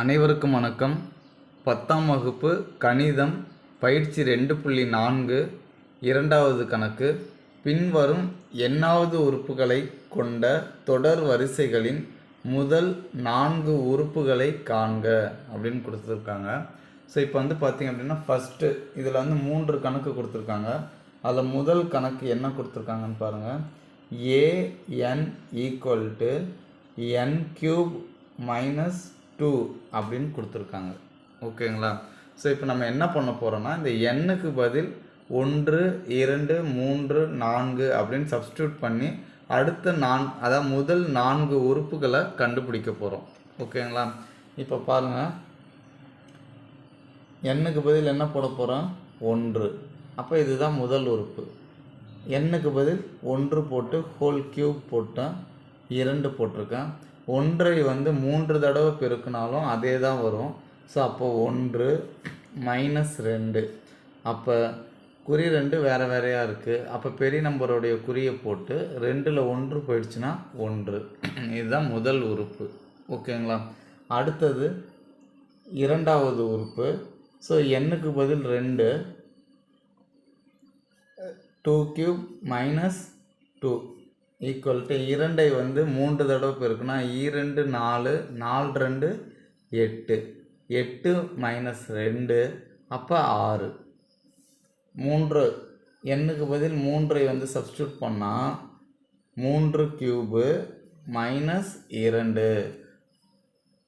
அனைவருக்கும் வணக்கம். பத்தாம் வகுப்பு கணிதம் பயிற்சி ரெண்டு புள்ளி நான்கு இரண்டாவது கணக்கு. பின்வரும் எண்ணாவது உறுப்புகளை கொண்ட தொடர் வரிசைகளின் முதல் நான்கு உறுப்புகளை காண்க அப்படின்னு கொடுத்துருக்காங்க. ஸோ இப்போ வந்து பார்த்தீங்க அப்படின்னா ஃபஸ்ட்டு இதில் வந்து மூன்று கணக்கு கொடுத்துருக்காங்க. அதில் முதல் கணக்கு என்ன கொடுத்துருக்காங்கன்னு பாருங்கள் a n equal to n cube minus two அப்படின்னு கொடுத்துருக்காங்க. ஓகேங்களா? ஸோ இப்போ நம்ம என்ன பண்ண போகிறோம்னா இந்த எண்ணுக்கு பதில் ஒன்று இரண்டு மூன்று நான்கு அப்படின்னு சப்ஸ்டியூட் பண்ணி அடுத்த நான் அதாவது முதல் நான்கு உறுப்புகளை கண்டுபிடிக்க போகிறோம் ஓகேங்களா? இப்போ பாருங்கள் எண்ணுக்கு பதில் என்ன போட போகிறோம் ஒன்று. அப்போ இதுதான் முதல் உறுப்பு. எண்ணுக்கு பதில் ஒன்று போட்டு ஹோல் கியூப் போட்டேன் இரண்டு போட்டிருக்கேன். ஒன்றை வந்து மூன்று தடவை பெருக்கினாலும் அதே தான் வரும். ஸோ அப்போ ஒன்று மைனஸ் ரெண்டு. அப்போ குறி ரெண்டு வேறு வேறையாக இருக்குது அப்போ பெரிய நம்பருடைய குறியை போட்டு ரெண்டில் ஒன்று போயிடுச்சுன்னா ஒன்று. இதுதான் முதல் உறுப்பு. ஓகேங்களா அடுத்தது இரண்டாவது உறுப்பு. ஸோ எண்ணுக்கு பதில் ரெண்டு. Two cube minus two equal to இரண்டை வந்து மூன்று தடவை பெருக்குன்னா இரண்டு நாலு நாலு ரெண்டு எட்டு. எட்டு மைனஸ் ரெண்டு அப்போ ஆறு. மூன்று எண்ணுக்கு பதில் மூன்றை வந்து சப்ஸ்டியூட் பண்ணால் மூன்று கியூபு மைனஸ் இரண்டு.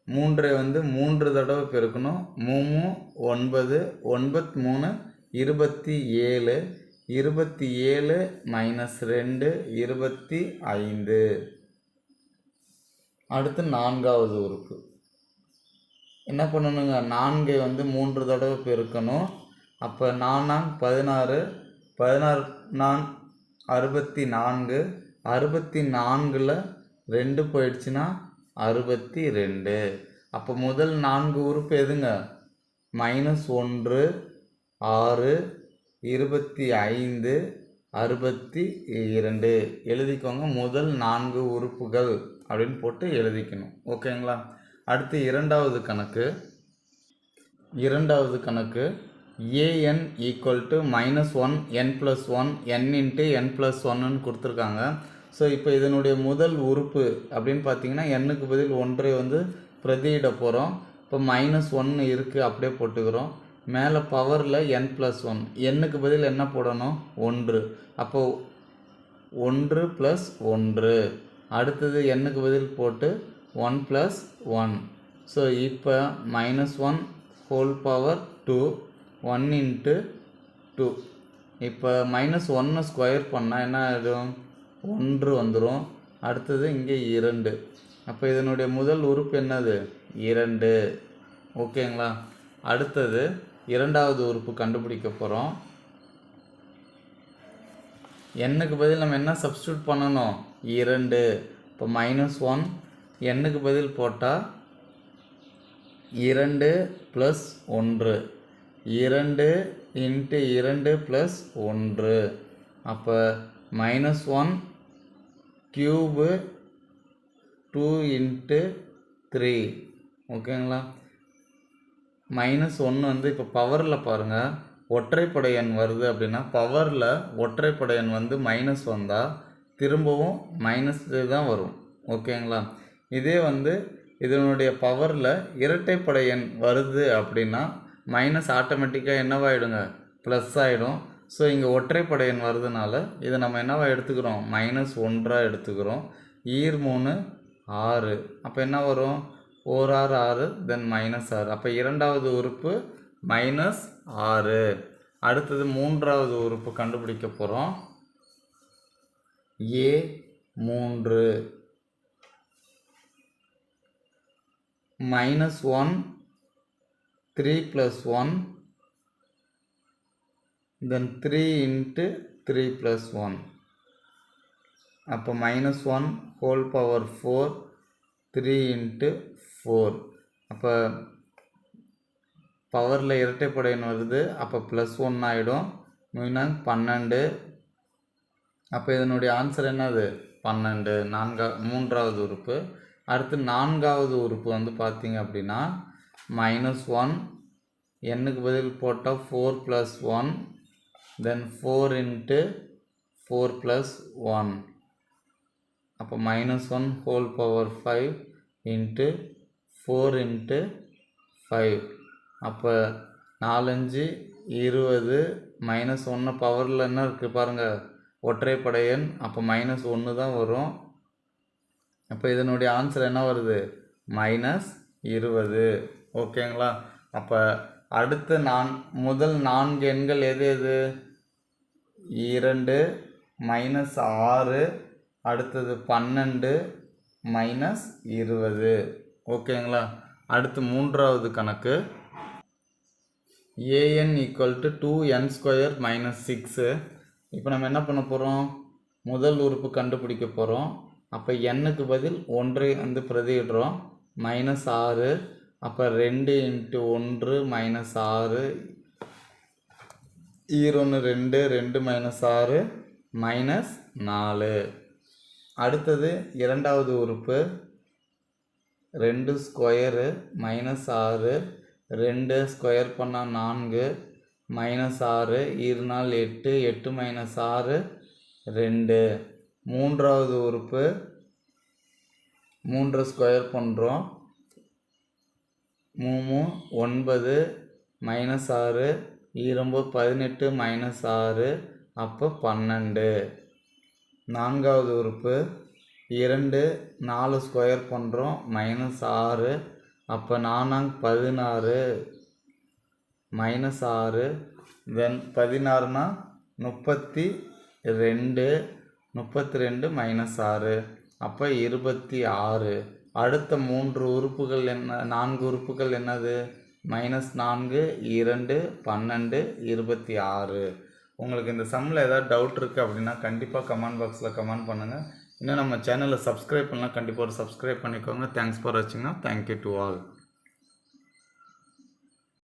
மூன்றை வந்து மூன்று தடவை பெருக்கணும். மூணு ஒன்பது ஒன்பத்தி மூணு இருபத்தி ஏழு இருபத்தி ஏழு மைனஸ் ரெண்டு இருபத்தி ஐந்து. அடுத்து நான்காவது உறுப்பு. என்ன பண்ணணுங்க? நான்கை வந்து மூன்று தடவை பெருக்கணும். அப்போ நானாங் பதினாறு பதினாறு நான் அறுபத்தி நான்கு அறுபத்தி நான்கில் ரெண்டு போயிடுச்சுன்னா அறுபத்தி ரெண்டு. அப்போ முதல் நான்கு உறுப்பு எதுங்க? மைனஸ் ஒன்று ஆறு இருபத்தி ஐந்து அறுபத்தி இரண்டு. எழுதிக்கோங்க. முதல் நான்கு உறுப்புகள் அப்படின்னு போட்டு எழுதிக்கணும். ஓகேங்களா? அடுத்து இரண்டாவது கணக்கு. இரண்டாவது கணக்கு. A n equal to minus one n plus one n into n plus ஒன்னு கொடுத்துருக்காங்க. ஸோ இப்போ இதனுடைய முதல் உறுப்பு அப்படின்னு பார்த்தீங்கன்னா எண்ணுக்கு பதில் ஒன்றை வந்து பிரதியிட போகிறோம் இப்போ மைனஸ் ஒன்று இருக்குது அப்படியே போட்டுக்கிறோம். மேலே பவரில் என் ப்ளஸ் ஒன் எண்ணுக்கு பதில் என்ன போடணும்? ஒன்று. அப்போது ஒன்று ப்ளஸ் ஒன்று. அடுத்தது எண்ணுக்கு பதில் போட்டு ஒன் ப்ளஸ் ஒன் ஸோ இப்போ minus one whole power two one into two இப்போ மைனஸ் ஒன்று ஸ்கொயர் பண்ணால் என்ன ஆகிடும் ஒன்று வந்துடும் அடுத்தது இங்கே இரண்டு. அப்போ இதனுடைய முதல் உறுப்பு என்னது? இரண்டு. ஓகேங்களா அடுத்தது இரண்டாவது உறுப்பு கண்டுபிடிக்க போகிறோம் எண்ணுக்கு பதில் நம்ம என்ன சப்ஸ்டியூட் பண்ணணும்? இரண்டு. இப்போ மைனஸ் ஒன் எண்ணுக்கு பதில் போட்டால் இரண்டு ப்ளஸ் ஒன்று. இரண்டு இன்ட்டு இரண்டு ப்ளஸ் ஒன்று. அப்போ minus one cube two into three ஓகேங்களா மைனஸ் ஒன்று வந்து இப்போ பவரில் பாருங்கள் ஒற்றைப்படை எண் வருது அப்படின்னா பவரில் ஒற்றைப்படை எண் வந்து மைனஸ் வந்தால் திரும்பவும் மைனஸ் தான் வரும். ஓகேங்களா இதே வந்து இதனுடைய பவரில் இரட்டைப்படை எண் வருது அப்படின்னா மைனஸ் ஆட்டோமேட்டிக்காக என்னவாயிடுங்க? ப்ளஸ் ஆகிடும் ஸோ இங்கே ஒற்றைப்படை எண் வருதுனால இதை நம்ம என்னவா எடுத்துக்கிறோம்? மைனஸ் ஒன்றாக எடுத்துக்கிறோம். ஈர் மூணு ஆறு. அப்போ என்ன வரும்? ஓர் ஆறு ஆறு தென் மைனஸ் ஆறு. அப்போ இரண்டாவது உறுப்பு மைனஸ் ஆறு. அடுத்தது மூன்றாவது உறுப்பு கண்டுபிடிக்க போகிறோம் ஏ மூன்று. Minus one three plus one then three into three plus one அப்போ minus one whole power four three into four அப்போ பவரில் இரட்டைப்படையன் வருது. அப்போ ப்ளஸ் ஒன் ஆகிடும் மீனாங் பன்னெண்டு. அப்போ இதனுடைய ஆன்சர் என்னது? பன்னெண்டு. நான்கா மூன்றாவது உறுப்பு. அடுத்து நான்காவது உறுப்பு வந்து பார்த்திங்க அப்படின்னா மைனஸ் ஒன் எண்ணுக்கு பதில் போட்டால் four plus one then four into four plus one அப்போ minus one whole power five into four into five அப்போ நாலஞ்சு இருபது மைனஸ் ஒன்று பவரில் என்ன இருக்குது பாருங்கள் ஒற்றைப்படை எண் அப்போ மைனஸ் ஒன்று தான் வரும். அப்போ இதனுடைய ஆன்சர் என்ன வருது? மைனஸ் இருபது. ஓகேங்களா அப்போ அடுத்து நான் முதல் நான்கு எண்கள் எது எது? இரண்டு மைனஸ் ஆறு அடுத்தது பன்னெண்டு மைனஸ் இருபது. ஓகேங்களா? அடுத்து மூன்றாவது கணக்கு. A n equal to two n square minus six இப்போ நம்ம என்ன பண்ண போகிறோம் முதல் உறுப்பு கண்டுபிடிக்க போகிறோம் அப்போ எண்ணுக்கு பதில் ஒன்றை வந்து பிரதியிடுறோம். மைனஸ் ஆறு. அப்போ ரெண்டு இன்ட்டு ஒன்று மைனஸ் ஆறு. ஈரொன்று ரெண்டு ரெண்டு மைனஸ் ஆறு மைனஸ் நாலு. அடுத்தது இரண்டாவது உறுப்பு. ரெண்டு ஸ்கொயரு மைனஸ் ஆறு. ரெண்டு ஸ்கொயர் பண்ணால் நான்கு. மைனஸ் ஆறு ஈர்னால் எட்டு எட்டு மைனஸ் ஆறு ரெண்டு. மூன்றாவது உறுப்பு மூன்று ஸ்கொயர் பண்ணுறோம் மூணு ஒன்பது மைனஸ் ஆறு. ஈரொம்பது பதினெட்டு மைனஸ் ஆறு அப்போ பன்னெண்டு. நான்காவது உறுப்பு இரண்டு நாலு ஸ்கொயர் பண்ணுறோம் மைனஸ் ஆறு. அப்போ நானாங் பதினாறு. மைனஸ் ஆறு. தென் பதினாறுனா முப்பத்தி ரெண்டு. முப்பத்தி ரெண்டு மைனஸ் ஆறு. அப்போ இருபத்தி ஆறு. அடுத்த மூன்று உறுப்புகள் என்ன நான்கு உறுப்புகள் என்னது? மைனஸ் நான்கு இரண்டு பன்னெண்டு இருபத்தி ஆறு. உங்களுக்கு இந்த சம்மில் ஏதாவது டவுட் இருக்குது அப்படின்னா கண்டிப்பாக கமெண்ட் பாக்ஸில் கமெண்ட் பண்ணுங்கள் இன்னும் நம்ம சேனலை சப்ஸ்கிரைப் பண்ணலாம் கண்டிப்பாக ஒரு சப்ஸ்கிரைப் பண்ணிக்கோங்க. தேங்க்ஸ் ஃபார் வாட்சிங்னா தேங்க்யூ டு ஆல்